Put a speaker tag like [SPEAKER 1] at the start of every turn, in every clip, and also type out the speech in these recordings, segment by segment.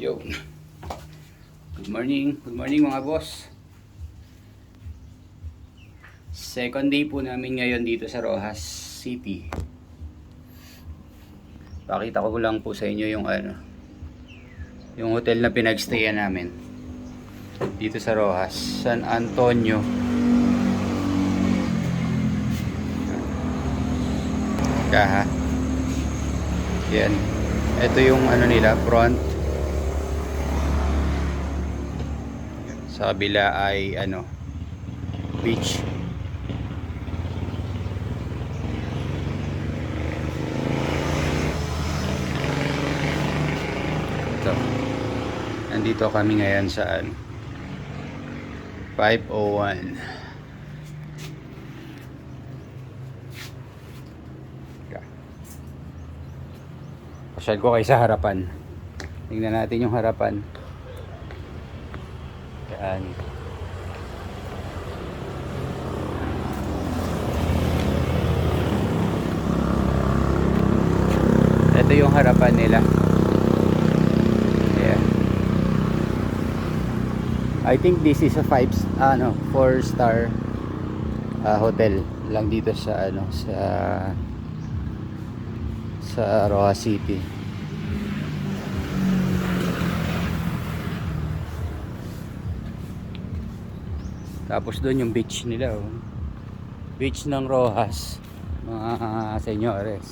[SPEAKER 1] Yo. Good morning. Good morning mga boss. Second day po namin ngayon dito sa Rojas City. Pakita ko lang po sa inyo yung ano yung hotel na pinagstayan namin dito sa Rojas, San Antonio. Kaha. Yan. Ito yung ano nila, front. Sa kabila ay ano, beach. Ito. Nandito kami ngayon sa ano, 501. Ka. Pasyal ko kayo sa harapan. Tingnan natin yung harapan. Yan. Ito yung harapan nila. Yeah. I think this is a five ano, four star ah, hotel lang dito sa ano sa sa Roa City. Tapos doon yung beach nila oh. Beach ng Rojas mga senyores.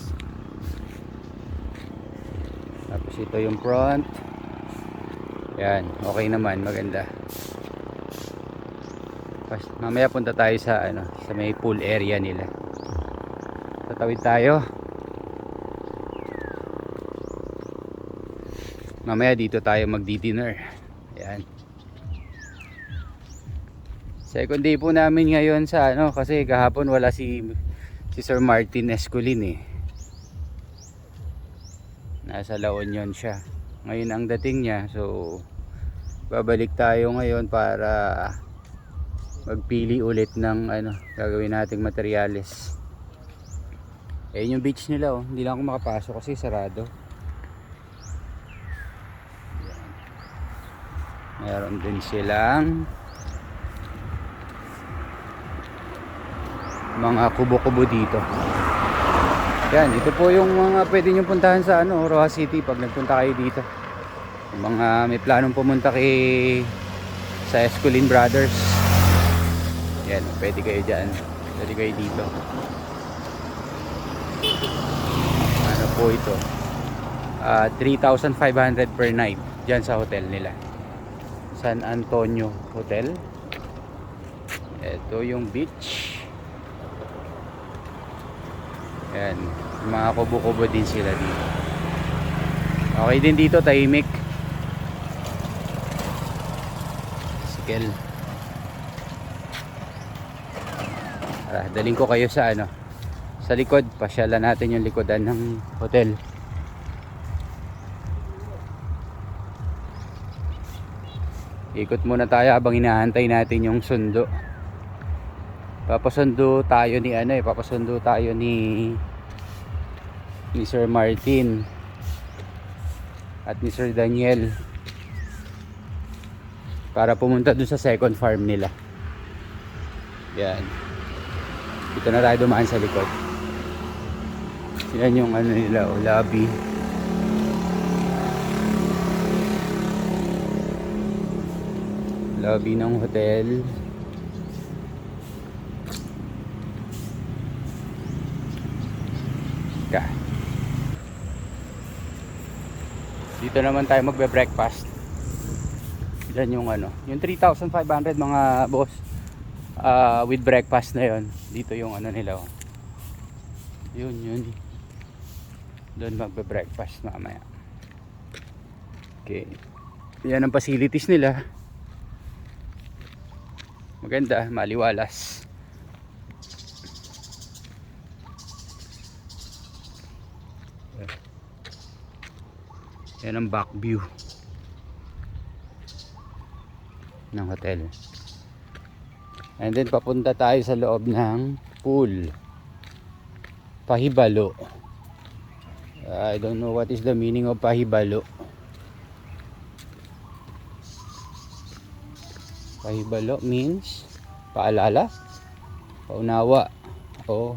[SPEAKER 1] Tapos ito yung front. Yan, okay naman, maganda. Pas, mamaya punta tayo sa ano, sa may pool area nila. Tatawid tayo. Mamaya dito tayo magdi-dinner. Yan. Second po namin ngayon sa ano kasi kahapon wala si si Sir Martin Esculin eh. Nasa La Union siya. Ngayon ang dating niya so babalik tayo ngayon para magpili ulit ng ano gagawin nating materyales. Ayun yung beach nila oh. Hindi lang ako makapasok kasi sarado. Meron din silang mga kubo-kubo dito. Yan, ito po yung mga pwede nyo puntahan sa ano, Rojas City pag nagpunta kayo dito. Yung mga may planong pumunta kay sa Esculin Brothers. Yan, pwede kayo dyan. Pwede kayo dito. Ano po ito? Ah, 3,500 per night dyan sa hotel nila. San Antonio Hotel. Ito yung beach. Yan. Mga kubo-kubo din sila dito. Okay din dito, tahimik. Sikel. Ah, daling ko kayo sa ano sa likod, pasyalan natin yung likodan ng hotel. Ikot muna tayo habang inaantay natin yung sundo. Papasundo tayo ni ano eh, papasundo tayo ni ni Sir Martin at ni Sir Daniel para pumunta dun sa second farm nila. Yan. Dito na tayo dumaan sa likod. Yan yung ano nila, o lobby. Lobby ng hotel. Dito naman tayo magbe-breakfast. Diyan yung ano, yung 3,500 mga boss. ah with breakfast na yon. Dito yung ano nila. Oh. Yun, yun. Doon magbe-breakfast mamaya. Okay. Yan ang facilities nila. Maganda, maliwalas. yan ang back view ng hotel. And then papunta tayo sa loob ng pool. Pahibalo. I don't know what is the meaning of pahibalo. Pahibalo means paalala paunawa oh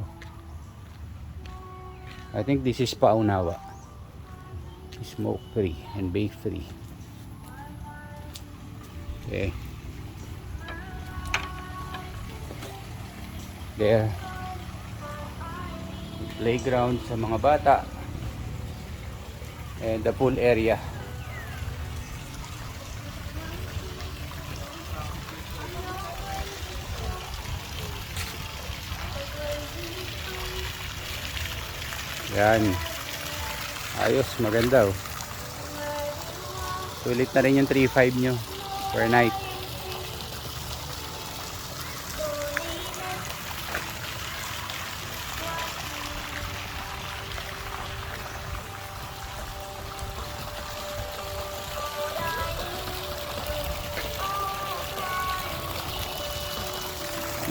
[SPEAKER 1] I think this is paunawa. Smoke free and bake free. Okay. There. Playground sa mga bata. And the pool area. Yan. Ayos, maganda oh. Sulit na rin yung 3.5 nyo per night.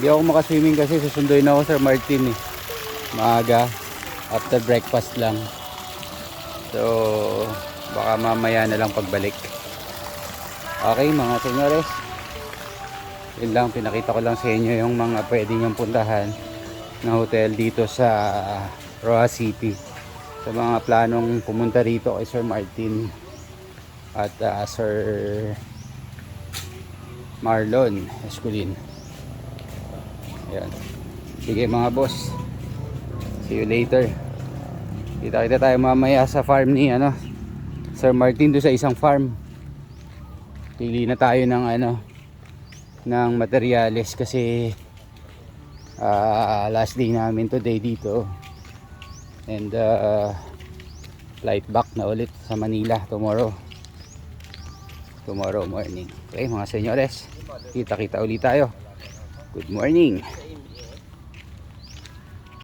[SPEAKER 1] Hindi ako makaswimming kasi susunduin ako Sir Martin eh. Maaga. After breakfast lang. So, baka mamaya na lang pagbalik. Okay mga senyores. Yun lang, pinakita ko lang sa inyo yung mga pwede nyong puntahan na hotel dito sa Roa City. Sa mga planong pumunta rito kay Sir Martin at ah, Sir Marlon Esculin. Ayan. Sige mga boss. See you later. Kita kita tayo mamaya sa farm ni ano Sir Martin do sa isang farm. Pili na tayo ng ano ng materyales kasi ah, last day namin today dito. And uh, flight back na ulit sa Manila tomorrow. Tomorrow morning. Okay mga senyores. Kita kita ulit tayo. Good morning.